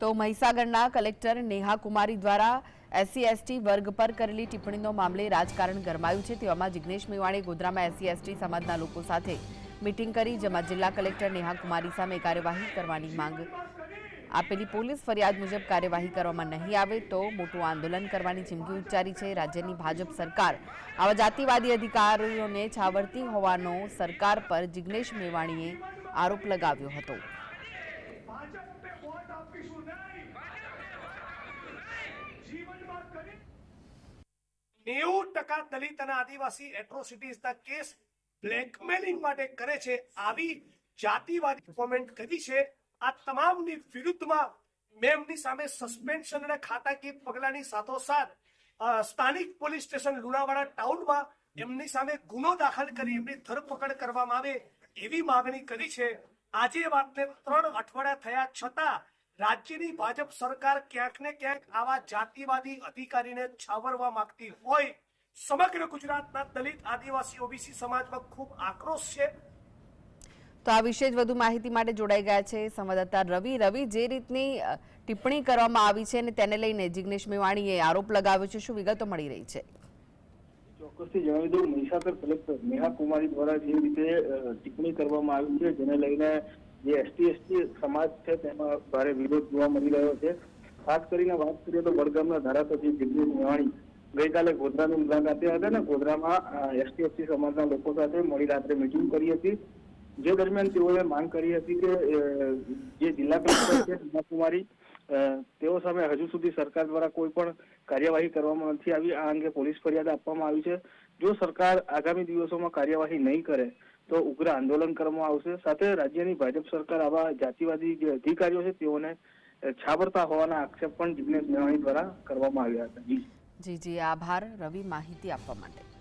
તો મહીસાગરના કલેક્ટર નેહા કુમારી દ્વારા SC, ST વર્ગ પર કરેલી ટિપ્પણીનો મામલે રાજકારણ ગરમાયું છે. તેવામાં જિગ્નેશ મેવાણી ગોધરામાં એસસી, એસટી સમાજના લોકો સાથે મીટિંગ કરી, જેમાં જિલ્લા કલેક્ટર નેહા કુમારી સામે કાર્યવાહી કરવાની માંગ આપેલી. પોલીસ ફરિયાદ મુજબ કાર્યવાહી કરવામાં નહીં આવે તો મોટું આંદોલન કરવાની ચીમકી ઉચ્ચારી છે. રાજ્યની ભાજપ સરકાર આવા જાતિવાદી અધિકારીઓને છાવરતી હોવાનો સરકાર પર જિગ્નેશ મેવાણીએ આરોપ લગાવ્યો હતો. વોટ આપીશું નહીં. જીવનમાં કરી નેવું ટકા દલિત અને આદિવાસી એટ્રોસિટીઝના કેસ બ્લેકમેલિંગ માટે કરે છે. આવી જાતિવાદી કોમેન્ટ કરી છે. આ તમામની વિરુદ્ધમાં મેં એમની સામે સસ્પેન્શન અને ખાતાકીય પગલાની સાથોસાથ સ્થાનિક પોલીસ સ્ટેશન લુણાવાડા ટાઉનમાં એમની સામે ગુનો દાખલ કરી એમની ધરપકડ કરવામાં આવે એવી માગણી કરી છે. આજે વાતને ત્રણ અઠવાડિયા થયા છતાં રાજ્યની ભાજપ સરકાર ક્યાંક ને ક્યાંક આવા જાતિવાદી અધિકારીને છાવરવા માંગતી હોય. સમગ્ર ગુજરાતના દલિત આદિવાસી ઓબીસી સમાજમાં ખૂબ આક્રોશ છે. તો આ વિશે જ વધુ માહિતી માટે જોડાઈ ગયા છે સંવાદદાતા રવિ. રવિ, જે રીતની ટિપ્પણી કરવામાં આવી છે અને તેને લઈને જિગ્નેશ મેવાણીએ આરોપ લગાવ્યો છે, શું વિગતો મળી રહી છે? ચોક્કસથી જણાવી દઉં, મહીસાગર કલેક્ટર નેહા કુમારી દ્વારા જે રીતે ટિપ્પણી કરવામાં આવી છે, જેને લઈને જે એસટી એસટી સમાજ છે, તેમાં ભારે વિરોધ જોવા મળી રહ્યો છે. ખાસ કરીને વાત કરીએ તો વડગામના ધારાસભ્ય જિગ્નેશ મેવાણી ગઈકાલે ગોધરાની મુલાકાતે હતા ને, ગોધરામાં એસટી એસટી સમાજના લોકો સાથે મોડી રાત્રે મિટિંગ કરી હતી. જે દરમિયાન તેઓએ માંગ કરી હતી કે જે જિલ્લા કલેક્ટર છે, નેહા કુમારી તેઓ સામે હજુ સુધી સરકાર દ્વારા કોઈ પણ કાર્યવાહી કરવામાં નથી આવી. આ અંગે પોલીસ ફરિયાદ આપવામાં આવી છે. જો સરકાર આગામી દિવસોમાં કાર્યવાહી નહીં કરે, તો ઉગ્ર આંદોલન કરવામાં આવશે. સાથે રાજ્યની ભાજપ સરકાર આવા જાતિવાદી જે અધિકારીઓ છે, તેઓને છાબરતા હોવાના આક્ષેપ પણ જીગ્નેશ મેવાણી દ્વારા કરવામાં આવ્યા હતા. જી. જી જી, આભાર. રવિ માહિતી આપવા માટે.